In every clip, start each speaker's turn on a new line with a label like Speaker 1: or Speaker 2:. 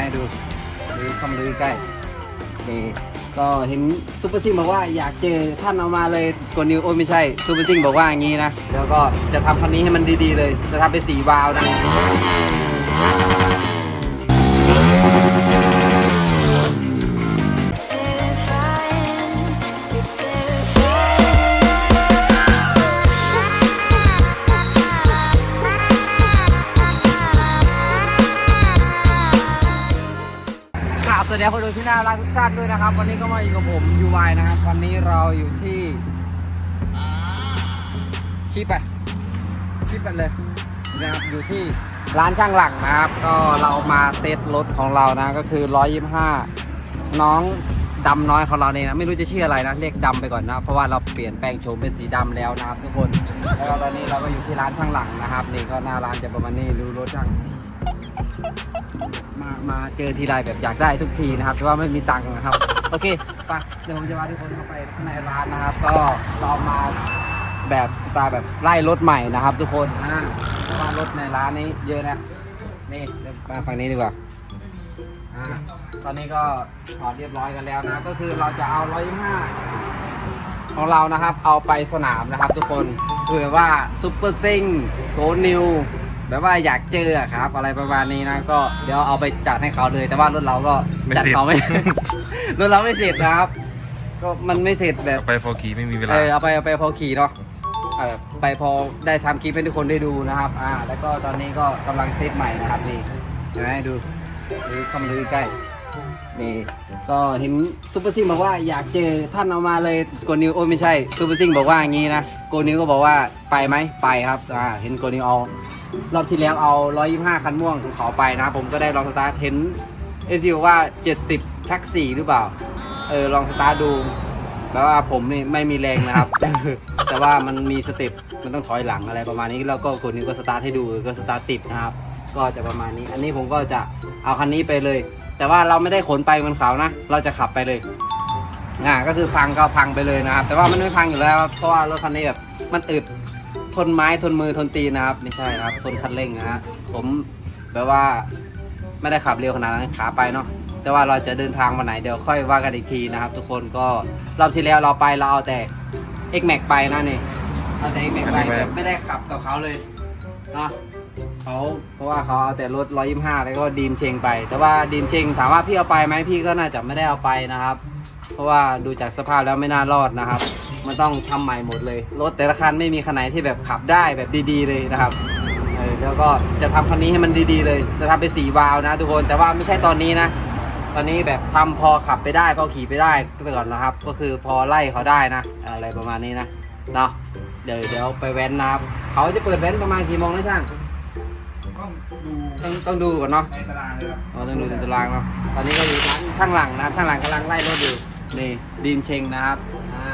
Speaker 1: ให้ดูดูเข้ามาดูใกล้นี่ก็เห็นซูเปอร์ซิงบอกว่าอยากเจอท่านเอามาเลยกดนิวโอ้ยไม่ใช่ซูเปอร์ซิงบอกว่าอย่างนี้นะ แล้วก็จะทำคันนี้ให้มันดีๆเลย จะทำเป็นสีวาล์วนะ ดีคนดูที่น่ารักทุกท่านด้วยนะครับ วันนี้ก็มาอยู่กับผมยูไวนะครับ วันนี้เราอยู่ที่ชิปไปชิปไปเลยนะครับอยู่ที่ร้านช่างหลังนะครับ ก็เรามาเซตรถของเรานะก็คือ 125 น้องดำน้อยของเราเนี่ยนะไม่รู้จะชื่ออะไรนะเรียกดำไปก่อนนะเพราะว่าเราเปลี่ยนแปลงโฉมเป็นสีดำแล้วนะครับทุกคนแล้วตอนนี้เราก็อยู่ที่ร้านช่างหลังนะครับ นี่ก็หน้าร้านจะประมาณนี้ดูรถช่าง มามาเจอทีไรแบบอยากได้ทุกทีนะครับแต่ว่าไม่มีตังค์นะครับ โอเคไปเดี๋ยวผมจะพาทุกคนเข้าไปข้างในร้านนะครับ ก็เรามาแบบสไตล์แบบไล่รถใหม่นะครับ ทุกคนอ่าเพราะว่ารถในร้านนี้เยอะนะนี่เดี๋ยวมาฝั่งนี้ดีกว่าอ่าตอนนี้ก็ถอดเรียบร้อยกันแล้วนะ ก็คือเราจะเอา125ของเรานะครับ เอาไปสนามนะครับ ทุกคนคือว่าซุปเปอร์ซิงโกนิว แบบว่าอยากเจออะครับ อะไรประมาณนี้นะ ก็เดี๋ยวเอาไปจัดให้เขาเลย แต่ว่ารถเราก็
Speaker 2: ไม่
Speaker 1: จัด
Speaker 2: เสร็จ
Speaker 1: เขาไม่ รถเราไม่เสร็จนะครับ ก็มันไม่เสร็จแบบ
Speaker 2: เอาไปโฟกีไม่มีเวลา
Speaker 1: เออเอาไปเอาไปพอขี่เนาะเออไปพอได้ทำคลิปให้ทุกคนได้ดูนะครับ อ่า แล้วก็ตอนนี้ก็กำลังเซตใหม่นะครับนี่เห็นไหมดูดูเข้ามาดูใกล้นี่ก็เห็นซูเปอร์ซิงบอกว่าอยากเจอท่านเอามาเลยโกนิวโอ้ยไม่ใช่ซูเปอร์ซิงบอกว่าอย่างนี้นะโกนิวก็บอกว่าไปไหมไปครับอ่าเห็นโกนิวเอา รอบที่แล้วเอา 125 คันม่วงของเขาไปนะผมก็ได้ลองสตาร์ทเห็นเอซีบอกว่า 70 ชัก 4 หรือเปล่า เออลองสตาร์ทดูแปลว่าผมนี่ไม่มีแรงนะครับ แต่ว่ามันมีสเต็ปมันต้องถอยหลังอะไรประมาณนี้แล้วก็คนนี้ก็สตาร์ทให้ดูก็สตาร์ทติดนะครับ ก็จะประมาณนี้ อันนี้ผมก็จะเอาคันนี้ไปเลย แต่ว่าเราไม่ได้ขนไปบนเขานะ เราจะขับไปเลยอ่าก็คือพังก็พังไปเลยนะครับ แต่ว่ามันไม่พังอยู่แล้ว เพราะว่ารถคันนี้แบบมันอึด ทนไม้ทนมือทนตีนนะครับ ไม่ใช่นะครับ ทนคันเร่งนะฮะผมแบบว่าไม่ได้ขับเร็วขนาดนั้นขาไปเนาะแต่ว่าเราจะเดินทางวันไหนเดี๋ยวค่อยว่ากันอีกทีนะครับ ทุกคนก็รอบที่แล้วเราไปเราเอาแต่ X Max ไปนะนี่เอาแต่ X Max ไปแบบไม่ได้ขับกับเขาเลยเนาะเขาเพราะว่าเขาเอาแต่รถ 125 แล้วก็ดีมเชงไป แต่ว่าดีมเชงถามว่าพี่เอาไปไหมพี่ก็น่าจะไม่ได้เอาไปนะครับ เพราะว่าดูจากสภาพแล้วไม่น่ารอดนะครับ มันต้องทำใหม่หมดเลย รถแต่ละคันไม่มีคันไหนที่แบบขับได้แบบดีๆเลยนะครับเออแล้วก็จะทำคันนี้ให้มันดีๆเลย จะทำเป็นสีวาล์วนะทุกคน แต่ว่าไม่ใช่ตอนนี้นะ ตอนนี้แบบทำพอขับไปได้พอขี่ไปได้ก็ไปก่อนนะครับ ก็คือพอไล่เขาได้นะ อะไรประมาณนี้นะ เนาะ เดี๋ยวเดี๋ยวไปแว้นนะครับ เขาจะเปิดแว้นประมาณกี่โมงนะช่างต้องต้องดูก่อนเนาะ
Speaker 3: ในตารางเลยครับ
Speaker 1: เราต้องดูในตารางเนาะ ตอนนี้ก็อยู่ร้านช่างหลังนะครับช่างหลังกำลังไล่รถอยู่ นี่ดีมเชงนะครับอ่า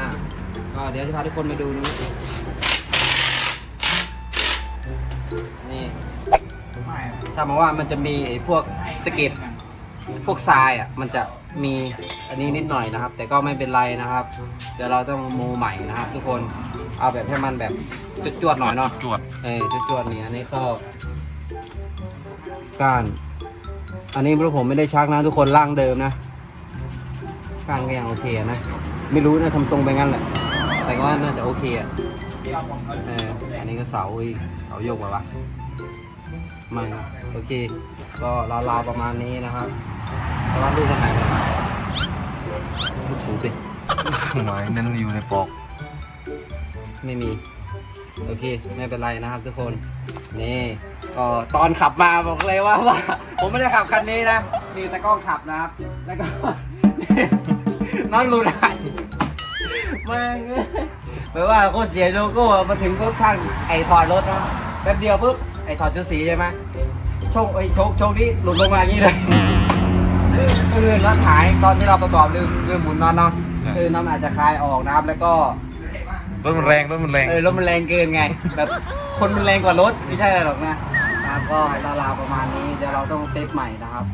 Speaker 1: ก็เดี๋ยวจะพาทุกคนมาดูนี้นี่
Speaker 3: ไม่
Speaker 1: ถ้ามาว่ามันจะมีไอ้พวกสะเก็ดพวกทรายอะมันจะมีอันนี้นิดหน่อยนะครับ แต่ก็ไม่เป็นไรนะครับ เดี๋ยวเราต้องโมใหม่นะครับ ทุกคนเอาแบบให้มันแบบจวดๆหน่อยเนาะ
Speaker 2: จวด
Speaker 1: เออจวดๆนี่อันนี้ข้อก้านอันนี้พวกผมไม่ได้ชักนะทุกคนร่างเดิมนะ ก้านก็ยังโอเคอะนะ ไม่รู้นะทำทรงไปงั้นแหละ แต่ก็ว่าน่าจะโอเคอะ
Speaker 3: ที่เราผมเขา
Speaker 1: เอออันนี้ก็เสาอีกเสาโยกแบบวะไม่นะโอเค ก็ราวๆประมาณนี้นะครับแต่ว่าลูกมันหายไปไหนวะลูกสูบดิ
Speaker 2: สมัยนั้นอยู่ในปอก
Speaker 1: ไม่มี โอเค ไม่เป็นไรนะครับทุกคน นี่ก็ตอนขับมาบอกเลยว่าว่า ผมไม่ได้ขับคันนี้นะ มีแต่กล้องขับนะครับ แล้วก็ น้องรูได้แม่งแปลว่าโคตรเสียโลโก้มาถึงปุ๊บข้างไอ้ถอดรถนะแป๊บเดียวปุ๊บไอ้ถอดชุดสีใช่ไหมโชคไอ้โชคโชคนี้หลุดลงมาอย่างนี้เลยก็คือน็อตหายตอนที่เราประกอบลืมลืมหมุนน็อตเนาะคือน็อตอาจจะคลายออกนะครับแล้วก็
Speaker 2: รถมันแรงรถมันแรง
Speaker 1: เออรถมันแรงเกินไงแบบคนมันแรงกว่ารถไม่ใช่อะไรหรอกนะนะครับก็ราวๆประมาณนี้เดี๋ยวเราต้องเซตใหม่นะครับ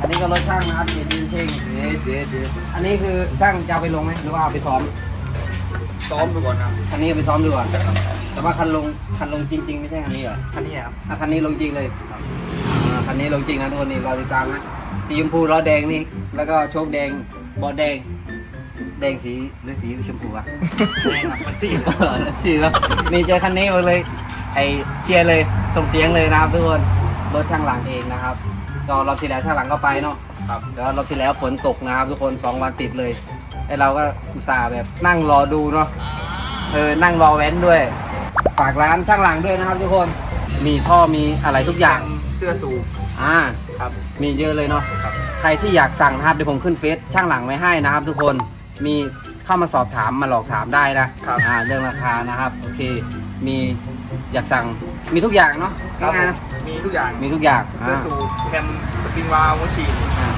Speaker 1: อันนี้ก็รถช่างนะครับเดี๋ยวดินเชงเดี๋ยวเดี๋ยวเดี๋ยวอันนี้คือช่างจะเอาไปลงไหมหรือว่าเอาไปซ้อม
Speaker 3: ซ้อมไปก่อนครับ
Speaker 1: คันนี้เอาไปซ้อมดูก่อนแต่ว่าคันลงคันลงจริง ๆ ไม่ใช่คันนี้เหรอ
Speaker 3: คันนี้ครับ
Speaker 1: อะคันนี้ลงจริงเลยอ่าคันนี้ลงจริงนะทุกคนนี่รอติดตามนะสีชมพูล้อแดงนี่ แล้วก็โชคแดงบาะแดง แดงสีหรือสีชมพูอะ
Speaker 3: แรงครับมันสี่
Speaker 1: สีแล้วนี่เจอคันนี้มาเลย ไอเชียร์เลย ส่งเสียงเลยนะครับทุกคน รถช่างหลังเองนะครับ ก็รอบที่แล้วช่างหลังก็ไปเนาะ
Speaker 3: ครับ
Speaker 1: แล้วรอบที่แล้วฝนตกนะครับทุกคนสองวันติดเลยไอเราก็อุตส่าห์แบบนั่งรอดูเนาะเออนั่งรอแว้นด้วย ฝากร้านช่างหลังด้วยนะครับ ทุกคนมีท่อมีอะไรทุกอย่าง
Speaker 3: เสื้อสูบ
Speaker 1: อ่า
Speaker 3: ครับ
Speaker 1: มีเยอะเลยเนาะ
Speaker 3: ครับ
Speaker 1: ใครที่อยากสั่งนะครับเดี๋ยวผมขึ้นเฟซช่างหลังไว้ให้นะครับ ทุกคนมีเข้ามาสอบถามมาหลอกถามได้นะครับอ่าเรื่องราคานะครับโอเคมีอยากสั่งมีทุกอย่างเนาะ
Speaker 3: ครับ
Speaker 1: ง่ายๆ
Speaker 3: ผ
Speaker 1: นะ
Speaker 3: มมีทุกอย่าง
Speaker 1: มีทุกอย่าง
Speaker 3: เสื้อ
Speaker 1: อ่า
Speaker 3: สูบ แคมสปริงวาล์วหัวฉีด
Speaker 1: อ่า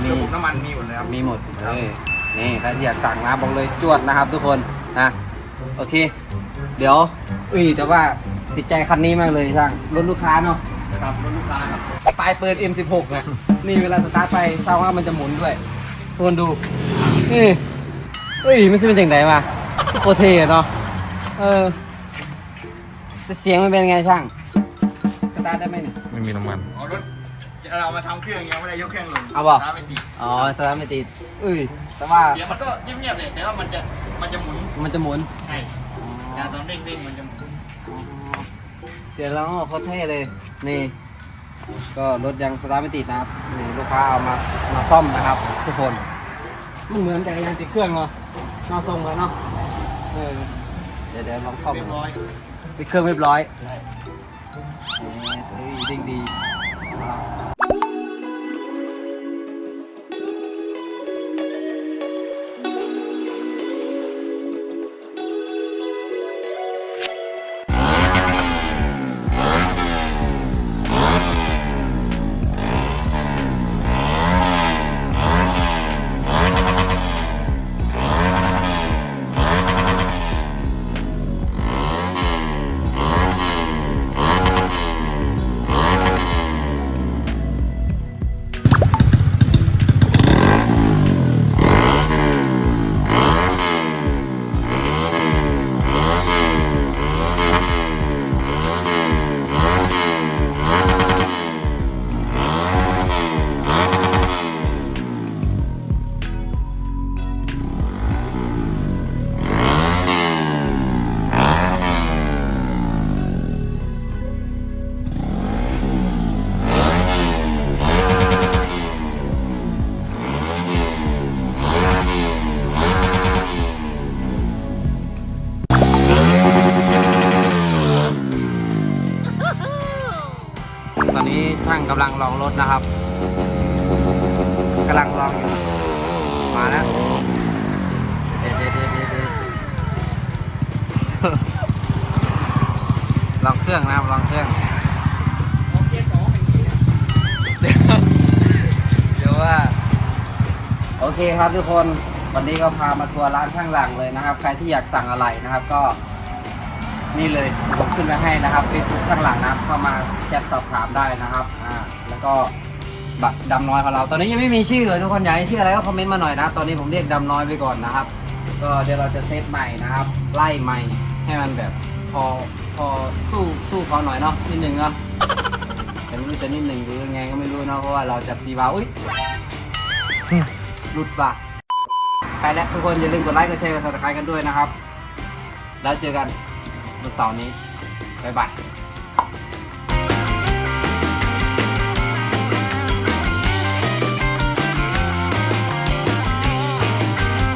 Speaker 1: มี
Speaker 3: ระบบน้ำมันมีหมดเลยครับ
Speaker 1: มีหมด
Speaker 3: ครับ
Speaker 1: นี่นี่ใครที่อยากสั่งนะบอกเลยจวดนะครับ ทุกคนนะโอเค เดี๋ยวอุ้ยแต่ว่าติดใจคันนี้มากเลยช่างรถลูกค้าเนาะ
Speaker 3: ครับรถลูกค้าครับ
Speaker 1: ปลายเปิด M16 นะนี่เวลาสตาร์ทไปทราบว่ามันจะหมุนด้วยทุกคนดูนี่เอ้ยมันจะเป็นอย่างไรมาโคตรเท่อะเนาะเออแต่เสียงมันเป็นไงช่างสตาร์ทได้ไหมเนี่ย
Speaker 2: ไม่มีน้ำมัน
Speaker 3: อ๋อรถ เรามาทำเครื่องยังไม่ได้ยกเครื่องลง
Speaker 1: เอาเปล่า
Speaker 3: น้ำไม่ติด
Speaker 1: อ๋อสตาร์ทไม่ติดเอ้ย แต่ว่า
Speaker 3: เสียงมันก็เงียบๆเลยแต่ว่ามันจะมันจะหมุน
Speaker 1: มันจะหมุน
Speaker 3: ใช่แต่ตอนเร่งๆมันจะหมุน
Speaker 1: เสียงร้องเขาเท่เลย นี่ ก็รถยังสตาร์ทไม่ติดนะครับ นี่ลูกค้าเอามามาซ่อมนะครับ ทุกคนมันเหมือนกับยังติดเครื่องเนาะน่าทรงเลยเนาะเออเดี๋ยวเดี๋ยวลองเข้า
Speaker 3: เรียบร้อย
Speaker 1: ติดเครื่องเรียบร้อย
Speaker 3: ใช่
Speaker 1: เอ้ยดิ่งดีตอน นี้ช่างกำลังลองรถนะครับกำลังลองอยู่มาแล้วเด็ดเด็ดเด็ดเด็ดลองเครื่องนะครับลองเครื่องเดี๋ยวว่า โอเคครับทุกคนวันนี้ก็พามาทัวร์ร้านช่างหลังเลยนะครับ ใครที่อยากสั่งอะไรนะครับ ก็ นี่เลยผมขึ้นไว้ให้นะครับเฟซบุ๊กช่างหลังนะครับเข้ามาแชทสอบถามได้นะครับอ่าแล้วก็บัตรดำน้อยของเรา ตอนนี้ยังไม่มีชื่อเลยทุกคนอยากให้ชื่ออะไรก็คอมเมนต์มาหน่อยนะ ตอนนี้ผมเรียกดำน้อยไปก่อนนะครับ ก็เดี๋ยวเราจะเซตใหม่นะครับ ไล่ใหม่ให้มันแบบพอพอสู้สู้เขาหน่อยเนาะนิดนึงเนาะแต่ไม่รู้จะนิดหนึ่งหรือยังไงก็ไม่รู้เนาะเพราะว่าเราจะซีวาอุ้ยหลุดปะไปแล้วทุกคนอย่าลืมกดไลค์กดแชร์กดซับสไครต์กันด้วยนะครับ แล้วเจอกัน วันเสาร์นี้บ๊ายบาย